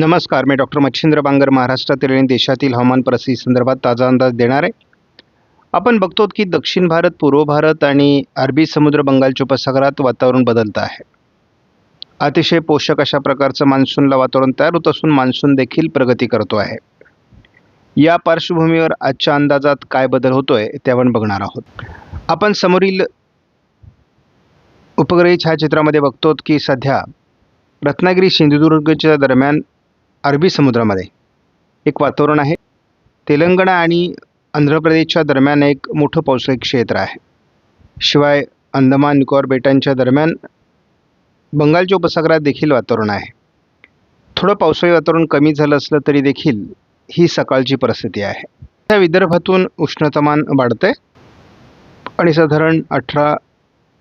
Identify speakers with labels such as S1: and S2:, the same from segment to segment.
S1: नमस्कार मी डॉक्टर मच्छिंद्र बांगर महाराष्ट्रातील आणि देशातील हवामान परिस्थिती संदर्भात ताजा अंदाज देणार आहे. आपण बघतो की दक्षिण भारत पूर्व भारत आणि अरबी समुद्र बंगालच्या उपसागरात वातावरण बदलतं आहे. अतिशय पोषक अशा प्रकारचं मान्सूनला वातावरण तयार होत असून मान्सून देखील प्रगती करतो आहे. या पार्श्वभूमीवर आजच्या अंदाजात काय बदल होतोय ते आपण बघणार आहोत. आपण समोरील उपग्रही छायाचित्रामध्ये बघतो की सध्या रत्नागिरी सिंधुदुर्गच्या दरम्यान अरबी समुद्रामध्ये. एक वातावरण आहे. तेलंगणा आणि आंध्र प्रदेशच्या दरम्यान एक मोठं पावसाळी क्षेत्र आहे. शिवाय अंदमान निकोबार बेटांच्या दरम्यान बंगालच्या उपसागरात देखील वातावरण आहे. थोडं पावसाळी वातावरण कमी झालं असलं तरी देखील ही सकाळची परिस्थिती आहे. त्या विदर्भातून उष्णतामान आहे आणि साधारण अठरा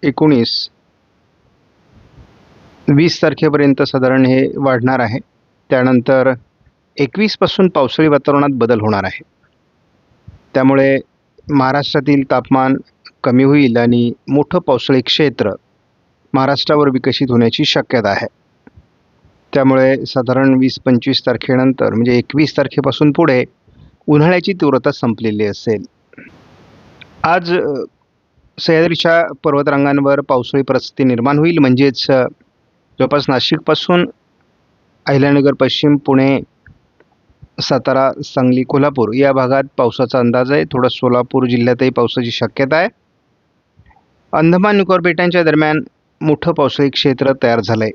S1: एकोणीस वीस तारखेपर्यंत साधारण हे वाढणार आहे. त्यानंतर एकवीसपासून पावसाळी वातावरणात बदल होणार आहे. त्यामुळे महाराष्ट्रातील तापमान कमी होईल आणि मोठं पावसाळी क्षेत्र महाराष्ट्रावर विकसित होण्याची शक्यता आहे. त्यामुळे साधारण वीस पंचवीस तारखेनंतर म्हणजे एकवीस तारखेपासून पुढे उन्हाळ्याची तीव्रता संपलेली असेल. आज सह्याद्रीच्या पर्वतरांगांवर पावसाळी परिस्थिती निर्माण होईल. म्हणजेच जवळपास नाशिकपासून अहिल्यानगर पश्चिम पुणे सातारा सांगली कोल्हापूर. या भागात पावसाचा अंदाज आहे. थोडं सोलापूर जिल्ह्यातही पावसाची शक्यता आहे. अंदमान निकोबार बेटांच्या दरम्यान मोठं पावसाळी क्षेत्र तयार झालं आहे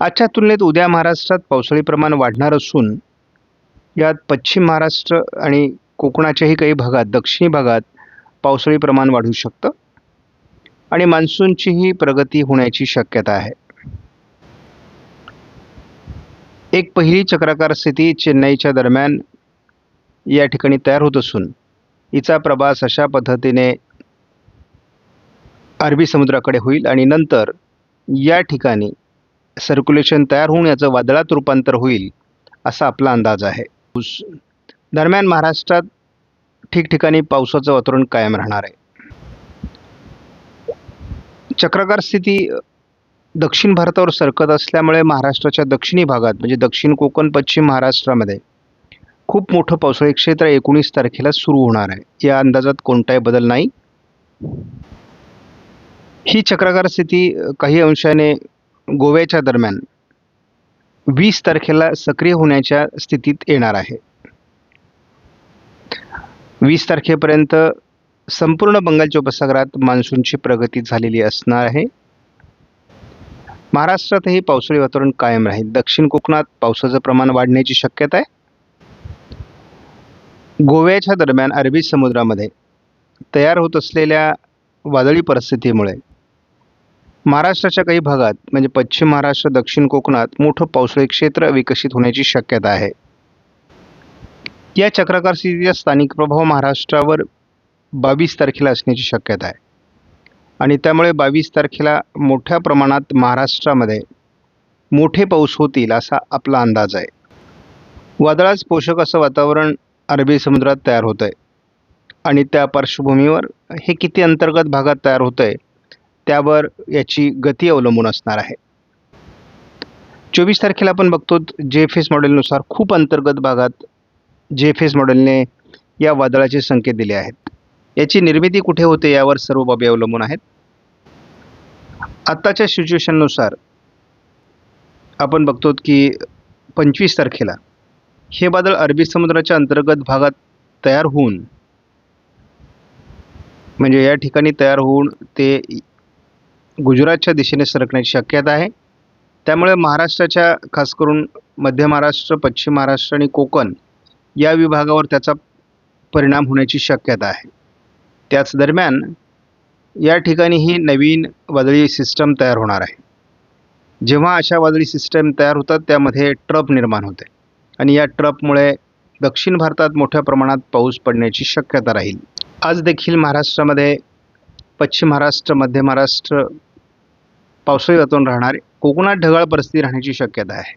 S1: आजच्या तुलनेत उद्या महाराष्ट्रात पावसाळी प्रमाण वाढणार असून यात पश्चिम महाराष्ट्र आणि कोकणाच्याही काही भागात दक्षिणी भागात पावसाळी प्रमाण वाढू शकतं आणि मान्सूनचीही प्रगती होण्याची शक्यता आहे. एक पहिली चक्राकार स्थिती चेन्नईच्या दरम्यान या ठिकाणी तयार होत असून हिचा प्रवास अशा पद्धतीने अरबी समुद्राकडे होईल आणि नंतर या ठिकाणी सर्क्युलेशन तयार होऊन याचं वादळात रूपांतर होईल असा आपला अंदाज आहे. दरम्यान महाराष्ट्रात ठिकठिकाणी पावसाचं वातावरण कायम राहणार आहे. चक्राकार स्थिती दक्षिण भारतावर सरकत असल्यामुळे महाराष्ट्राच्या दक्षिणी भागात म्हणजे दक्षिण कोकण पश्चिम महाराष्ट्रामध्ये खूप मोठं पावसाळी क्षेत्र एकोणीस तारखेला सुरू होणार आहे. या अंदाजात कोणताही बदल नाही. ही चक्राकार स्थिती काही अंशाने गोव्याच्या दरम्यान वीस तारखेला सक्रिय होण्याच्या स्थितीत येणार आहे. वीस तारखेपर्यंत संपूर्ण बंगालच्या उपसागरात मान्सूनची प्रगती झालेली असणार आहे. महाराष्ट्रातही पावसाळी वातावरण कायम राहील. दक्षिण कोकणात पावसाचं प्रमाण वाढण्याची शक्यता आहे. गोव्याच्या दरम्यान अरबी समुद्रामध्ये तयार होत असलेल्या वादळी परिस्थितीमुळे महाराष्ट्राच्या काही भागात म्हणजे पश्चिम महाराष्ट्र दक्षिण कोकणात मोठं पावसाळी क्षेत्र विकसित होण्याची शक्यता आहे. या चक्राकार स्थितीचा स्थानिक प्रभाव महाराष्ट्रावर बावीस तारखेला असण्याची शक्यता आहे. आणि त्यामुळे बावीस तारखेला मोठ्या प्रमाणात महाराष्ट्रामध्ये मोठे पाऊस होतील असा आपला अंदाज आहे. वादळाच पोषक असं वातावरण अरबी समुद्रात तयार होतं आहे आणि त्या पार्श्वभूमीवर हे किती अंतर्गत भागात तयार होतं आहे त्यावर याची गती अवलंबून असणार आहे. चोवीस तारखेला आपण बघतो जे एफ एस मॉडेलनुसार खूप अंतर्गत भागात जे एफ एस मॉडेलने या वादळाचे संकेत दिले आहेत. याची निर्मिती कुठे होते यावर सर्व बाबी अवलंबून आहेत. आत्ताच्या सिच्युएशननुसार आपण बघतो की पंचवीस तारखेला हे वादळ अरबी समुद्राच्या अंतर्गत भागात तयार होऊन म्हणजे या ठिकाणी तयार होऊन ते गुजरातच्या दिशेने सरकण्याची शक्यता आहे. त्यामुळे महाराष्ट्राच्या खास करून मध्य महाराष्ट्र पश्चिम महाराष्ट्र आणि कोकण या विभागावर त्याचा परिणाम होण्याची शक्यता आहे. त्याच दरम्यान या ठिकाणी ही नवीन वादळी सिस्टम तयार होणार आहे. जेव्हा अशा वादळी सिस्टम तयार होतात त्यामध्ये ट्रप निर्माण होते. आणि या ट्रपमुळे दक्षिण भारतात मोठ्या प्रमाणात पाऊस पडण्याची शक्यता राहील. आज देखील महाराष्ट्रामध्ये पश्चिम महाराष्ट्र मध्य महाराष्ट्र पावसाळी वातावरण राहणार कोकणात ढगाळ परिस्थिती राहण्याची शक्यता आहे.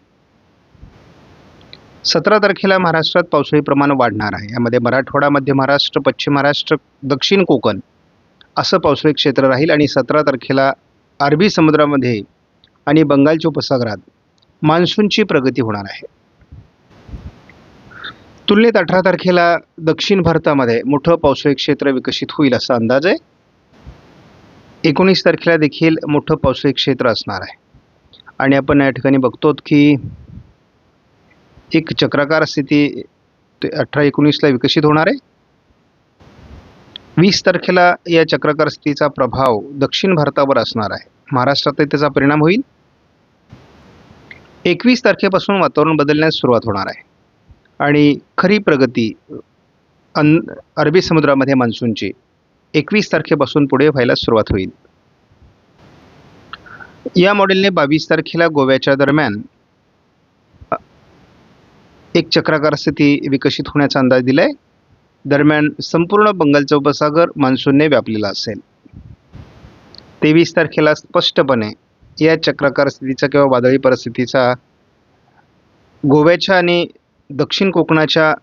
S1: सतरा तारखेला महाराष्ट्रात पावसाळी प्रमाण वाढणार आहे. यामध्ये मराठवाडा मध्य महाराष्ट्र पश्चिम महाराष्ट्र दक्षिण कोकण असं पावसाळी क्षेत्र राहील आणि सतरा तारखेला अरबी समुद्रामध्ये आणि बंगालच्या उपसागरात मान्सूनची प्रगती होणार आहे. तुलनेत अठरा तारखेला दक्षिण भारतामध्ये मोठं पावसाळी क्षेत्र विकसित होईल असा अंदाज आहे. एकोणीस तारखेला देखील मोठं पावसाळी क्षेत्र असणार आहे. आणि आपण या ठिकाणी बघतो की एक चक्राकार स्थिती ते अठरा एकोणीसला विकसित होणार आहे. वीस तारखेला या चक्राकार स्थितीचा प्रभाव दक्षिण भारतावर असणार आहे. महाराष्ट्रातही त्याचा परिणाम होईल. एकवीस तारखेपासून वातावरण बदलण्यास सुरुवात होणार आहे. आणि खरी प्रगती अन अरबी समुद्रामध्ये मान्सूनची एकवीस तारखेपासून पुढे व्हायला सुरुवात होईल. या मॉडेलने बावीस तारखेला गोव्याच्या दरम्यान एक चक्राकार स्थिती विकसित होण्याचा अंदाज दिला आहे दरम्यान संपूर्ण बंगालचा उपसागर मान्सूनने व्यापलेला असेल. तेवीस तारखेला स्पष्टपणे या चक्राकार स्थितीचा किंवा वादळी परिस्थितीचा गोव्याच्या आणि दक्षिण कोकणाच्या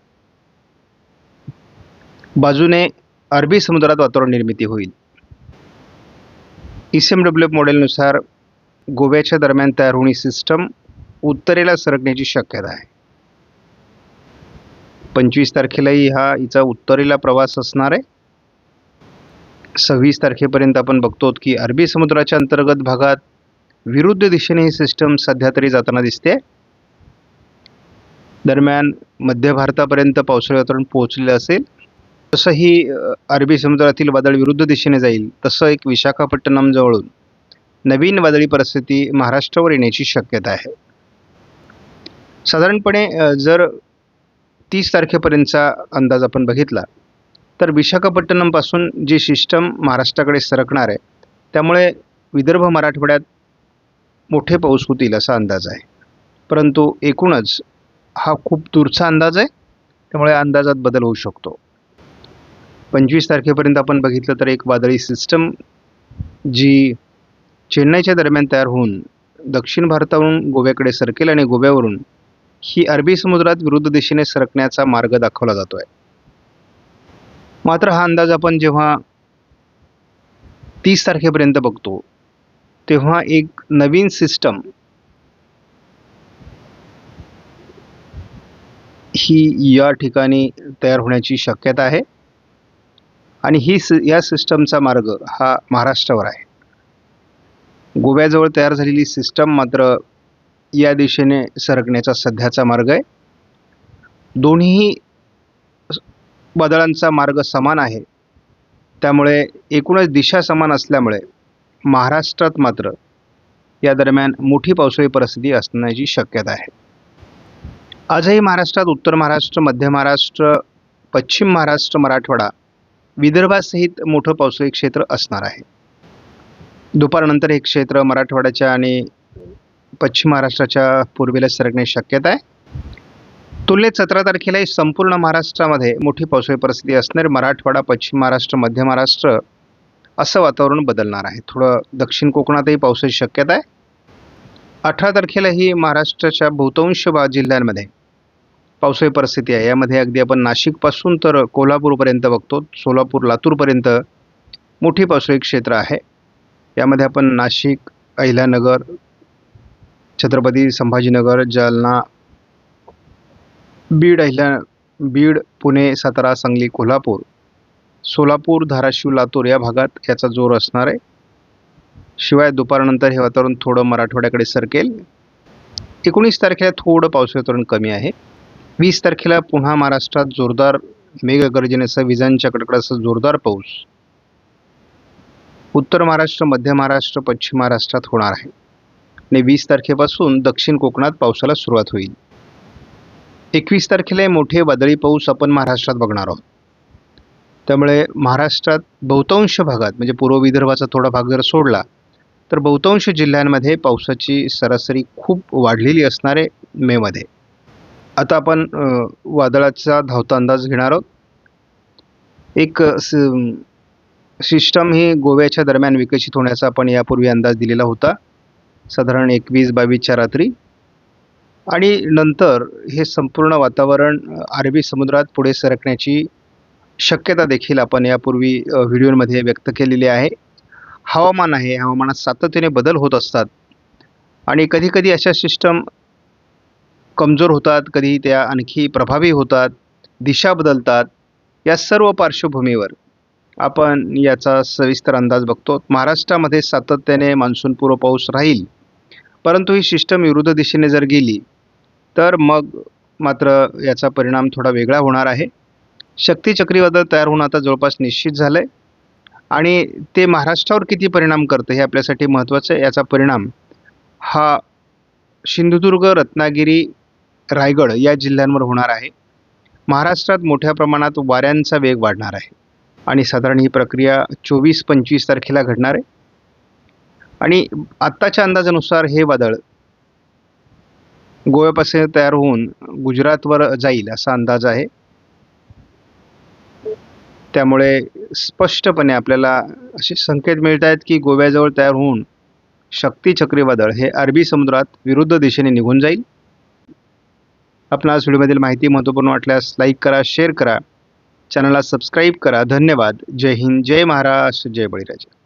S1: बाजूने अरबी समुद्रात वातावरण निर्मिती होईल. E C M W F मॉडेलनुसार गोव्याच्या दरम्यान तयार होणी सिस्टम उत्तरेला सरकण्याची शक्यता आहे. पंचवीस तारखेलाही हा हिचा उत्तरेला प्रवास असणार आहे. सव्वीस तारखेपर्यंत आपण बघतो की अरबी समुद्राच्या अंतर्गत भागात विरुद्ध दिशेने ही सिस्टम सध्या तरी जाताना दिसते. दरम्यान मध्य भारतापर्यंत पावसाळी वातावरण पोहोचलेलं असेल तसंही अरबी समुद्रातील वादळ विरुद्ध दिशेने जाईल तसं एक विशाखापट्टणम जवळून नवीन वादळी परिस्थिती महाराष्ट्रावर येण्याची शक्यता आहे. साधारणपणे जर तीस तारखेपर्यंतचा अंदाज आपण बघितला तर विशाखापट्टणमपासून जी सिस्टम महाराष्ट्राकडे सरकणार आहे त्यामुळे विदर्भ मराठवाड्यात मोठे पाऊस होतील असा अंदाज आहे. परंतु एकूणच हा खूप दूरचा अंदाज आहे त्यामुळे अंदाजात बदल होऊ शकतो. पंचवीस तारखेपर्यंत आपण बघितलं तर एक वादळी सिस्टम जी चेन्नईच्या दरम्यान तयार होऊन दक्षिण भारतावरून गोव्याकडे सरकेल आणि गोव्यावरून ही अरबी समुद्रात विरुद्ध दिशेने सरकण्याचा मार्ग दाखवला जातो आहे मात्र हा अंदाज आपण जेव्हा तीस तारखेपर्यंत बघतो तेव्हा एक नवीन सिस्टम ही या ठिकाणी तयार होण्याची शक्यता आहे. आणि ही सि या सिस्टमचा मार्ग हा महाराष्ट्रावर आहे. गोव्याजवळ तयार झालेली सिस्टम मात्र या दिशेने सरकण्याचा सध्याचा मार्ग आहे. दोन्ही बदलांचा मार्ग समान आहे. त्यामुळे एकूणच दिशा समान असल्यामुळे महाराष्ट्रात मात्र या दरम्यान मोठी पावसाळी परिस्थिती असण्याची शक्यता आहे. आजही महाराष्ट्रात उत्तर महाराष्ट्र मध्य महाराष्ट्र पश्चिम महाराष्ट्र मराठवाडा विदर्भासहित मोठं पावसाळी क्षेत्र असणार आहे. दुपारनंतर हे क्षेत्र मराठवाड्याच्या आणि पश्चिम महाराष्ट्राच्या पूर्वेला सरकण्याची शक्यता आहे. तुलनेत सतरा तारखेलाही संपूर्ण महाराष्ट्रामध्ये मोठी पावसाळी परिस्थिती असणार. मराठवाडा पश्चिम महाराष्ट्र मध्य महाराष्ट्र असं वातावरण बदलणार आहे. थोडं दक्षिण कोकणातही पावसाची शक्यता आहे. अठरा तारखेला ही महाराष्ट्राच्या बहुतांश बा जिल्ह्यांमध्ये पावसाळी परिस्थिती आहे. यामध्ये अगदी आपण नाशिकपासून तर कोल्हापूरपर्यंत बघतो. सोलापूर लातूरपर्यंत मोठी पावसाळी क्षेत्र आहे. यामध्ये आपण नाशिक अहिल्यानगर छत्रपती संभाजीनगर जालना बीड अहिल्या बीड पुणे सातारा सांगली कोल्हापूर सोलापूर धाराशिव लातूर या भागात याचा जोर असणार आहे. शिवाय दुपारनंतर हे वातावरण थोडं मराठवाड्याकडे सरकेल. एकोणीस तारखेला थोडं पावसाळी वातावरण कमी आहे. वीस तारखेला पुन्हा महाराष्ट्रात जोरदार मेघगर्जनेसह विजांच्या कडकडासह जोरदार पाऊस. उत्तर महाराष्ट्र मध्य महाराष्ट्र पश्चिम महाराष्ट्रात होणार आहे. आणि वीस तारखेपासून दक्षिण कोकणात पावसाला सुरुवात होईल. एकवीस तारखेला मोठे वादळी पाऊस आपण महाराष्ट्रात बघणार आहोत. त्यामुळे महाराष्ट्रात बहुतांश भागात म्हणजे पूर्व विदर्भाचा थोडा भाग जर सोडला तर बहुतांश जिल्ह्यांमध्ये पावसाची सरासरी खूप वाढलेली असणार आहे मेमध्ये आता आपण वादळाचा धावता अंदाज घेणार आहोत. एक सिस्टम ही गोव्याच्या दरम्यान विकसित होण्याचा आपण यापूर्वी अंदाज दिलेला होता. साधारण एकवीस बावीसच्या रात्री. आणि नंतर हे संपूर्ण वातावरण अरबी समुद्रात पुढे सरकण्याची शक्यता देखील आपण यापूर्वी व्हिडिओमध्ये व्यक्त केलेली आहे. हवामान आहे हवामानात सातत्याने बदल होत असतात. आणि कधीकधी अशा सिस्टम कमजोर होतात कधी त्या आणखी प्रभावी होतात दिशा बदलतात या सर्व पार्श्वभूमीवर आपण याचा सविस्तर अंदाज बघतो. महाराष्ट्रामध्ये सातत्याने मान्सूनपूर्व पाऊस राहील. परंतु ही सिस्टम विरुद्ध दिशेने जर गेली तर मग मात्र याचा परिणाम थोडा वेगळा होणार आहे. शक्ती चक्रीवादळ तयार होऊन आता जवळपास निश्चित झालं आहे आणि ते महाराष्ट्रावर किती परिणाम करतं हे आपल्यासाठी महत्त्वाचं आहे. याचा परिणाम हा सिंधुदुर्ग रत्नागिरी रायगड या जिल्ह्यांवर होणार आहे. महाराष्ट्रात मोठ्या प्रमाणात वाऱ्यांचा वेग वाढणार आहे. आणि साधारण ही प्रक्रिया चोवीस पंचवीस तारखेला घडणार आहे. आणि आत्ताच्या अंदाजानुसार हे वादळ गोव्यापासून तयार होऊन गुजरातवर जाईल असा अंदाज आहे. त्यामुळे स्पष्टपणे आपल्याला असे संकेत मिळत आहेत की गोव्याजवळ तयार होऊन शक्ती चक्रीवादळ हे अरबी समुद्रात विरुद्ध दिशेने निघून जाईल. आपणास व्हिडिओमधील माहिती महत्त्वपूर्ण वाटल्यास लाईक करा शेअर करा. चॅनलला सबस्क्राईब करा. धन्यवाद. जय हिंद. जय महाराष्ट्र. जय बळीराजा.